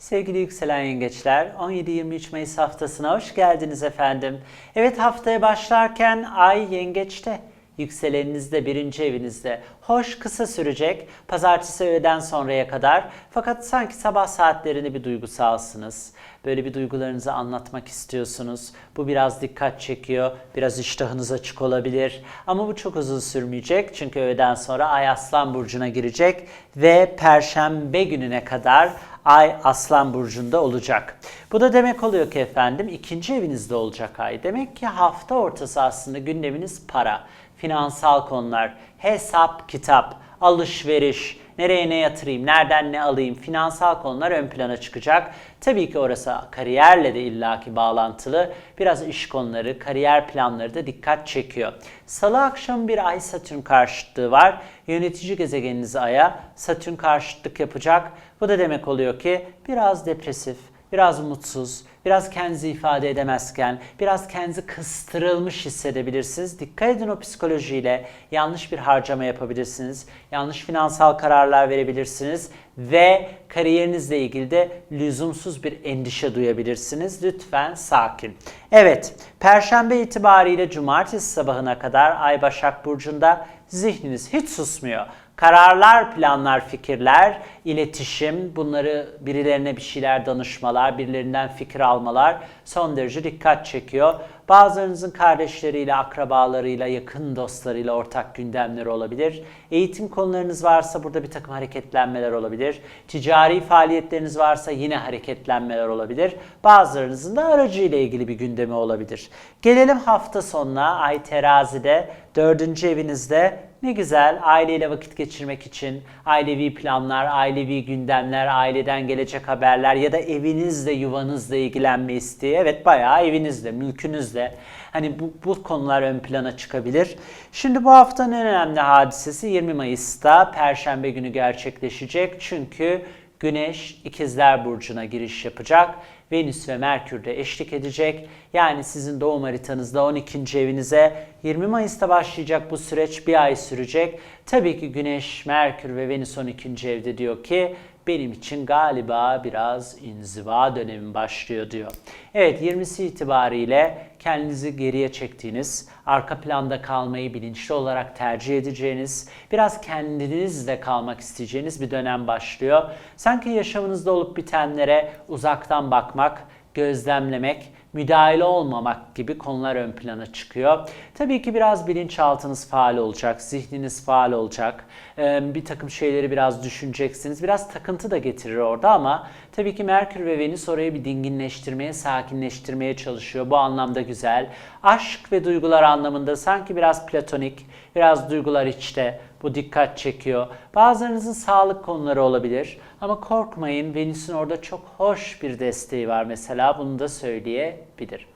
Sevgili yükselen yengeçler, 17-23 Mayıs haftasına hoş geldiniz efendim. Evet haftaya başlarken ay yengeçte, yükseleninizde, birinci evinizde. Hoş kısa sürecek, pazartesi öğleden sonraya kadar. Fakat sanki sabah saatlerinde bir duygusalsınız. Böyle bir duygularınızı anlatmak istiyorsunuz. Bu biraz dikkat çekiyor, biraz iştahınız açık olabilir. Ama bu çok uzun sürmeyecek çünkü öğleden sonra ay aslan burcuna girecek ve perşembe gününe kadar Ay Aslan Burcu'nda olacak. Bu da demek oluyor ki efendim ikinci evinizde olacak ay. Demek ki hafta ortası aslında gündeminiz para, finansal konular, hesap, kitap, alışveriş, nereye ne yatırayım, nereden ne alayım, finansal konular ön plana çıkacak. Tabii ki orası kariyerle de illaki bağlantılı. Biraz iş konuları, kariyer planları da dikkat çekiyor. Salı akşamı bir Ay Satürn karşıtlığı var. Yönetici gezegeniniz Ay'a Satürn karşıtlık yapacak. Bu da demek oluyor ki biraz depresif, biraz mutsuz, biraz kendinizi ifade edemezken, biraz kendinizi kıstırılmış hissedebilirsiniz. Dikkat edin o psikolojiyle yanlış bir harcama yapabilirsiniz. Yanlış finansal kararlar verebilirsiniz ve kariyerinizle ilgili de lüzumsuz bir endişe duyabilirsiniz. Lütfen sakin. Evet, perşembe itibariyle cumartesi sabahına kadar Ay Başak Burcu'nda zihniniz hiç susmuyor. Kararlar, planlar, fikirler, iletişim, bunları birilerine bir şeyler danışmalar, birilerinden fikir almalar son derece dikkat çekiyor. Bazılarınızın kardeşleriyle, akrabalarıyla, yakın dostlarıyla ortak gündemleri olabilir. Eğitim konularınız varsa burada bir takım hareketlenmeler olabilir. Ticari faaliyetleriniz varsa yine hareketlenmeler olabilir. Bazılarınızın da aracıyla ilgili bir gündemi olabilir. Gelelim hafta sonuna. Ay terazide, dördüncü evinizde ne güzel aileyle vakit geçirmek için ailevi planlar, ailevi gündemler, aileden gelecek haberler ya da evinizle, yuvanızla ilgilenme isteği. Evet bayağı evinizle, mülkünüzle. Hani bu, bu konular ön plana çıkabilir. Şimdi bu haftanın önemli hadisesi 20 Mayıs'ta Perşembe günü gerçekleşecek. Çünkü Güneş İkizler Burcu'na giriş yapacak. Venüs ve Merkür de eşlik edecek. Yani sizin doğum haritanızda 12. evinize 20 Mayıs'ta başlayacak bu süreç bir ay sürecek. Tabii ki Güneş, Merkür ve Venüs 12. evde diyor ki benim için galiba biraz inziva dönemi başlıyor diyor. Evet 20'si itibariyle kendinizi geriye çektiğiniz, arka planda kalmayı bilinçli olarak tercih edeceğiniz, biraz kendinizle kalmak isteyeceğiniz bir dönem başlıyor. Sanki yaşamınızda olup bitenlere uzaktan bakmak, gözlemlemek, müdahale olmamak gibi konular ön plana çıkıyor. Tabii ki biraz bilinçaltınız faal olacak, zihniniz faal olacak. Ee, Bir takım şeyleri biraz düşüneceksiniz. Biraz takıntı da getirir orada ama tabii ki Merkür ve Venüs orayı bir dinginleştirmeye, sakinleştirmeye çalışıyor. Bu anlamda güzel. Aşk ve duygular anlamında sanki biraz platonik, biraz duygular içte. Bu dikkat çekiyor. Bazılarınızın sağlık konuları olabilir. Ama korkmayın Venüs'ün orada çok hoş bir desteği var mesela. Bunu da söyleyebilirim.